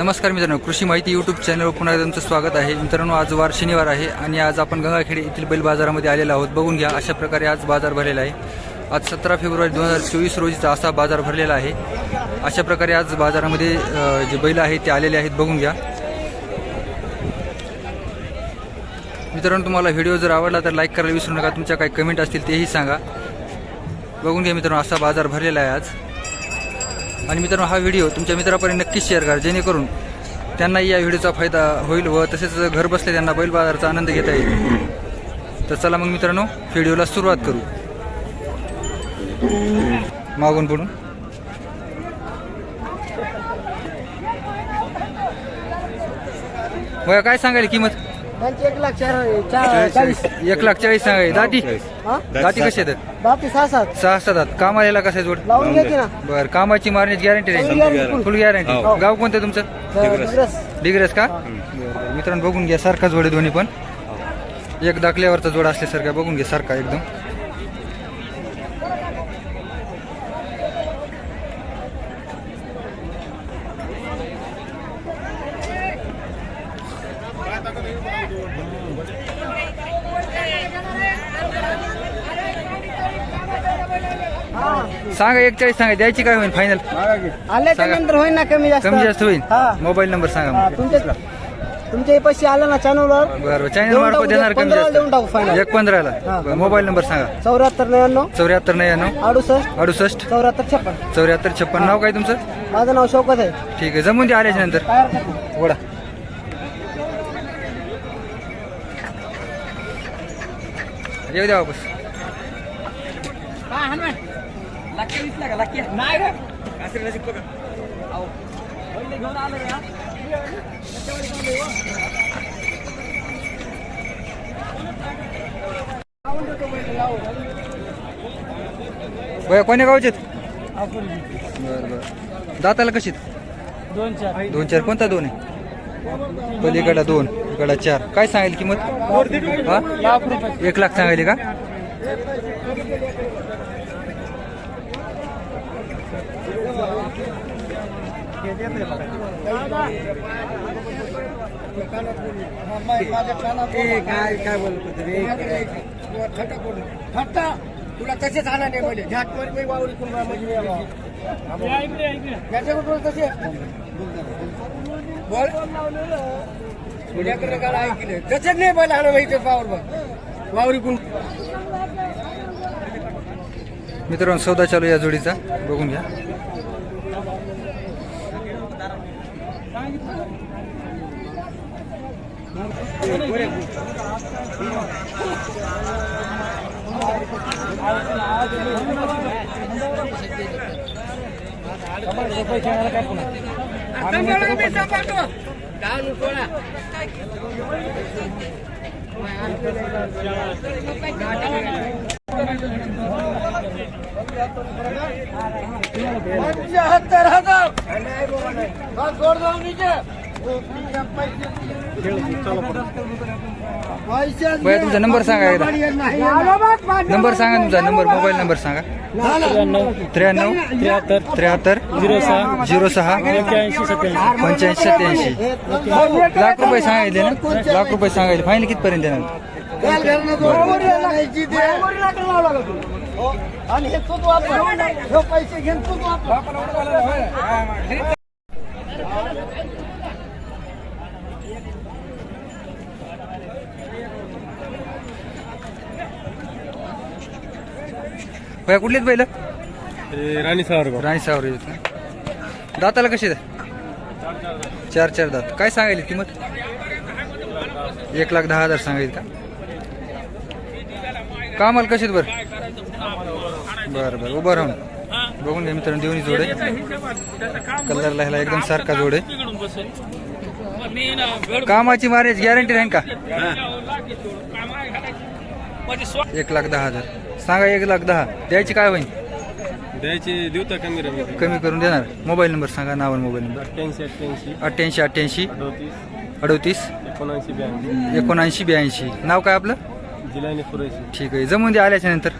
नमस्कार मित्रांनो कृषी माहिती यूट्यूब चॅनलवर पुन्हा तुमचं स्वागत आहे. मित्रांनो आज वार शनिवार आहे आणि आज आपण गंगाखेडे येथील बैल बाजारामध्ये आलेलो आहोत. बघून घ्या अशा प्रकारे आज बाजार भरलेला आहे. आज सतरा फेब्रुवारी दोन हजार चोवीस रोजीचा असा बाजार भरलेला आहे. अशा प्रकारे आज बाजारामध्ये जे बैल आहेत ते आलेले आहेत. बघून घ्या. मित्रांनो तुम्हाला व्हिडिओ जर आवडला तर लाईक करायला विसरू नका. तुमच्या काही कमेंट असतील तेही सांगा. बघून घ्या मित्रांनो असा बाजार भरलेला आहे आज. आणि मित्रांनो हा व्हिडिओ तुमच्या मित्रापर्यंत नक्कीच शेअर करा. जेणेकरून त्यांनाही या व्हिडिओचा फायदा होईल व तसेच घर बसले त्यांना बैल बाजाराचा आनंद घेता येईल. तर चला मग मित्रांनो व्हिडिओला सुरुवात करू. मागून पुढून. वया काय सांगायला किंमत? त्यांची एक लाख चार चार चाळीस एक लाख चाळीस सांगाय दाटी हा? दाटी कशी येतात? बापी सहा सात. सहा असतात दात. कामाला कसं आहे जोड? लावून घ्यायची ना. बर कामाची मारण्याची गॅरंटी Full राहील guarantee, full. फुल गॅरंटी हो. गाव कोणतं तुमचं? डिग्रस. डिग्रेस का? बरं. मित्रांनो बघून घ्या सारखा जोड आहे दोन्ही पण. एक दाखल्यावरचा जोड असल्यासारखा बघून घ्या सारखा एकदम. सांगा एक चाळीस सांगा द्यायची काय होईल फायनल आल्याच्या सांगा. नंतर होईल ना कमी जास्त. कमी जास्त होईल हा. मोबाईल नंबर सांगा हा. तुमचे तुमचे पैसे आले ना चॅनलवर बरं चॅनल देऊन मार्फत टाकू, देणार कमी पंधराला देऊन टाकू जास्त फायनल एक पंधराला. हा. बरं, मोबाईल नंबर सांगा. चौऱ्याहत्तर नव्याण्णव. चौऱ्याहत्तर नव्याण्णव. अडुसष्ट. अडुसष्ट. चौऱ्याहत्तर छप्पन. चौऱ्याहत्तर छप्पन. नाव काय तुमचं? माझं नाव शौकत आहे. ठीक आहे जमून द्या आल्याच्यानंतर. काय हरकत नाही. ओढा. येऊ द्या वापस. बया कोण्या गावचे बरं बरं. दाताला कशी दोन चार. दोन चार. कोणता दोन आहे? पलीकडला दोन इकडला चार. काय सांगेल किंमत? हा? एक लाख सांगायली का? काय काय बोलत थट्टा तुला तसेच आणा नाही म्हणजे झाटवर मी वावरी कुंभा म्हणजे त्याच्याबरोबर तसे बोल तुझ्याकडे काय ऐकलं नाही बोल आणा माहिती पावर बघ वावरी कुंभ मित्रांनो सौदा चालू या जोडीचा. बघून घ्या. ముప్పై पंच्याहत्तर हजार. बया तुमचा नंबर सांगा एकदा. नंबर सांगा तुमचा नंबर मोबाईल नंबर सांगा. त्र्याण्णव त्र्याहत्तर झिरो सहा झिरो सहा पंच्याऐंशी सत्याऐंशी. लाख रुपये सांगायचे ना? लाख रुपये सांगायचे फायनल कितपर्यंत देणार काल घरनं. हो. आणि हे तूच वापर. पैसे घेऊन तूच वापर. बया कुठलीच बैल? राणी सावर राणी सावर दाताला कशी? चार चार दात. काय सांगायली किंमत? एक लाख दहा हजार सांगायची का? कामाला कशी आहेत बरं? बरं बरं. उभं राहून. बघून घ्या मित्रांनो देवणी जोड. कलरला ह्याला एकदम सारखा जोड. कामाची मारायची गॅरंटी राहील का? एक लाख दहा हजार. सांगा एक लाख दहा. द्यायची काय होईल द्यायची देऊ तर कमी कमी करून देणार. मोबाईल नंबर सांगा नाव मोबाईल नंबर. अठ्ठ्याऐंशी अठ्ठ्याऐंशी. अठ्ठ्याऐंशी अठ्ठ्याऐंशी. अडोतीस. अडोतीस. एकोणऐंशी ब्याऐंशी. एकोणऐंशी ब्याऐंशी. नाव काय आपलं? ठीक आहे. जमून द्या आल्याच्यानंतर.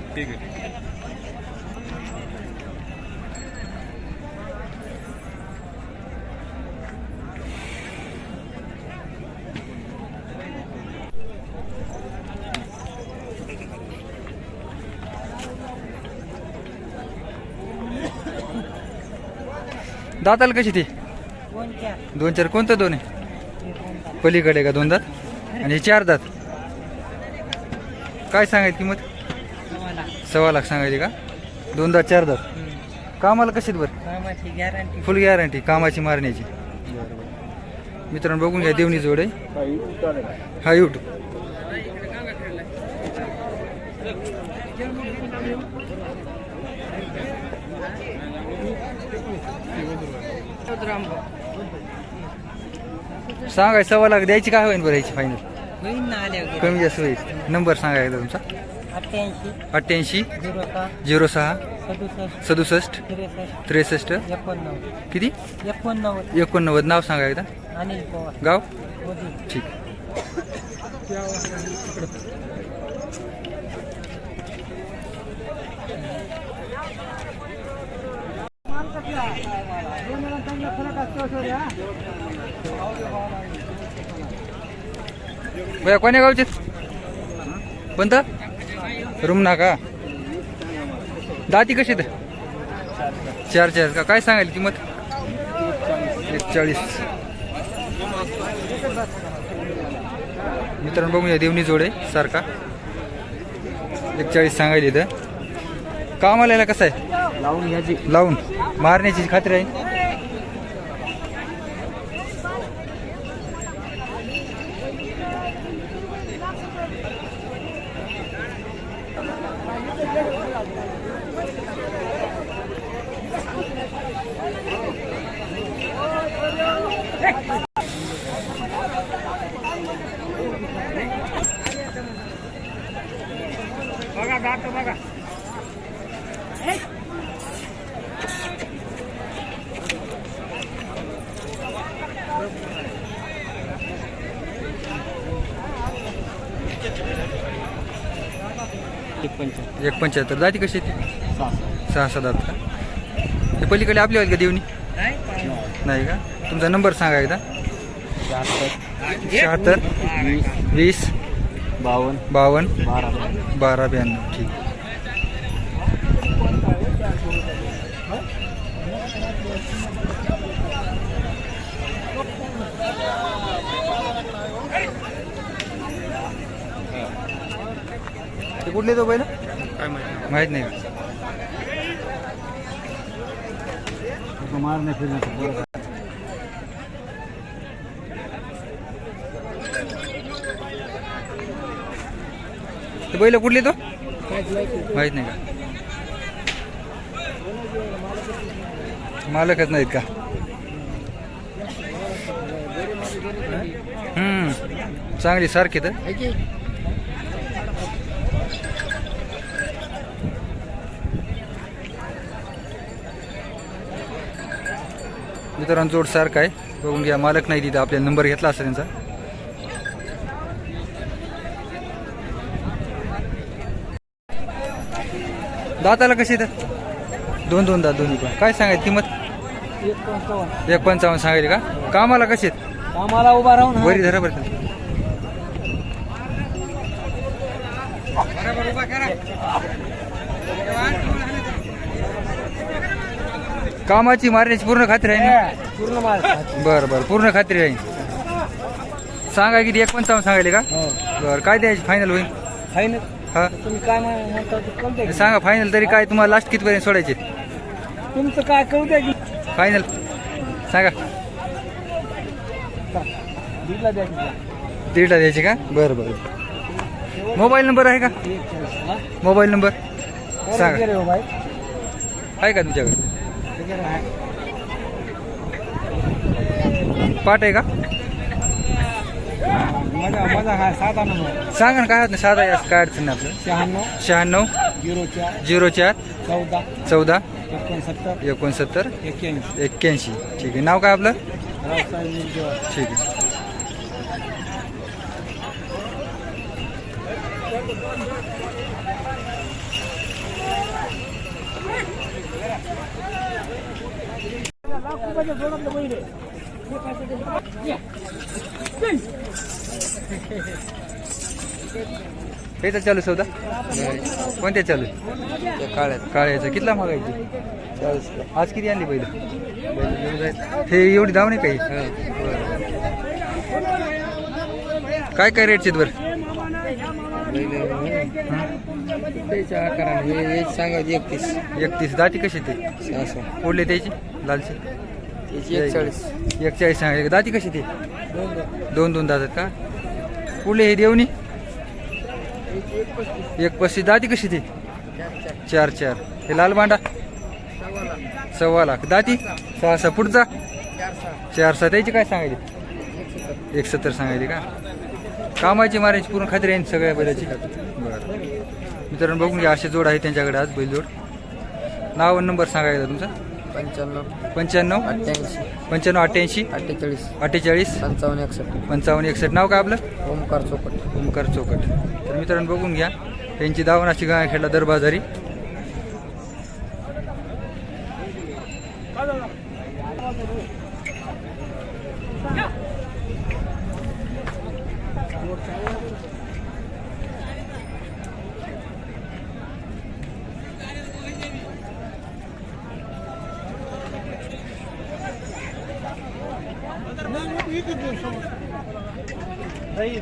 दाताल कशी ती? दोन चार. कोणतं दोन आहे? पलीकडे का दोन दात? आणि चार दात? काय सांगायची किंमत? सव्वा लाख सांगायची का? दोनदा चारदा कामाला कशी बरं? कामाची गॅरंटी फुल गॅरंटी कामाची मारण्याची. मित्रांनो बघून घ्या देवणी जोड आहे. हा यूट्यूब. सांगाय सव्वा लाख द्यायची काय होईल बरं याची फायनल ना कमी जास्त होईल. नंबर सांगा एकदा तुमचा. अठ्ठ्याऐंशी. अठ्ठ्याऐंशी. झिरो सहा. झिरो सहा. सदुसष्ट. सदुसष्ट. त्रेसष्ट. त्रेसष्ट. एकोणनव्वद. किती? एकोणनव्वद. एकोणनव्वद. नाव सांगा एकदा. अनिल पवार. गाव? मोदी ठीक. भैया कोण्या गावचे कोणतं? रूम ना का? दाती कशी आहेत? चार चार. का काय सांगायला किंमत? एक चाळीस मित्रांनो बघूया देवणी जोड आहे सारखा. एक चाळीस सांगायला इथं. कामाला कसं आहे? लावून घ्यायची लावून. मारण्याची खात्री आहे? एक पंचायत एक पंच्याहत्तर दाती कशी आहे ती? सहा सहा सहा दात का हे पलीकडे आपली आहेत का देवणी? नाही का? तुमचा नंबर सांगा एकदा. शहात्तर. वीस. बावन्न बावन्न बारा. बारा ब्याण्णव. ठीक. ते कुठले तो पहिलं? काय माहिती माहीत नाही? मारणे फिरण्याचं. ते बैल कुठले तो? माहीत नाही का? मालकच नाहीत का? हम्म. चांगली सारखी तर. मित्रांनो जोड सारखा आहे. बघून घ्या मालक नाही तिथं. आपल्याला नंबर घेतला असा त्यांचा. दाताला कशी येतात दोन दोन दात दोन्ही पण. काय सांगायची? किंमत? एक पंचावन्न सांगायची का? कामाला कशी आहेत? आम्हाला उभा राहून वरी धरा बरं का. कामाची मारण्याची पूर्ण खात्री आहे ना? पूर्ण माल बरं बरं पूर्ण खात्री आहे. सांगा किती एक पंचावन्न सांगायले का? बरं काय द्यायची फायनल होईल? ना हा. तुम्ही काय म्हणता ते कळू द्या की. सांगा फायनल तरी काय तुम्हाला लास्ट कितपर्यंत सोडायचे? तुमचं काय कळू द्या की फायनल सांगा. द्या की. दीडला द्यायची का? बरं बरं. मोबाईल नंबर आहे का? एक चाळीस, हा? मोबाईल नंबर बरं, सांगा. हो बाई. आहे का तुमच्याकडे. पाठ आहे का? माझा माझा हा साधा नंबर सांगा ना काय होत नाही साधा काय अडचण नाही आपलं शहाण्णव. शहाण्णव. झिरो चार. झिरो चार. चौदा. चौदा. एकोणसत्तर. एकोणसत्तर. एक्क्याऐंशी. एक्क्याऐंशी. ठीक आहे. नाव काय आपलं? रावसाहेब निलजेवार. ठीक आहे. त्याचा चालू सौदा? कोणत्या चालू? काळ्यात काळ्याचं. कितला मागायची आज किती आणली पहिले? हे एवढी धाव नाही काही काय काय रेटचे बरं? आकाराने हे हे सांगायचे एकतीस. एकतीस दाती कशी ते? असं फोडले त्याची? लालची. त्याची एकचाळीस. एकचाळीस सांगायचे दाती कशी ते? दोन दोन. दातात का? पुढले हे देवणी? एक पस्तीस. दाती कशी ते? चार चार. हे लाल बांडा सव्वा लाख. दाती सहा सहा. पुढचा? चार सहा. त्याची काय सांगायची? एक सत्तर सांगायची का? कामाची मारायची पूर्ण खात्री आहे ना सगळ्या बैलाची मित्रांनो बघून घ्या असे जोड आहे त्यांच्याकडे आज बैलजोड नाव नंबर सांगा एकदा तुमचा. पंच्याण्णव. पंच्याण्णव? अठ्ठ्याऐंशी. पंच्याण्णव अठ्ठ्याऐंशी? अठ्ठेचाळीस. अठ्ठेचाळीस? पंचावन्न एकसष्ट. पंचावन्न एकसष्ट. नाव काय आपलं? ओमकार चौकट. ओमकार चौकट. तर मित्रांनो बघून घ्या. त्यांची धावण अशी गाय खेळला दरबाजारी زي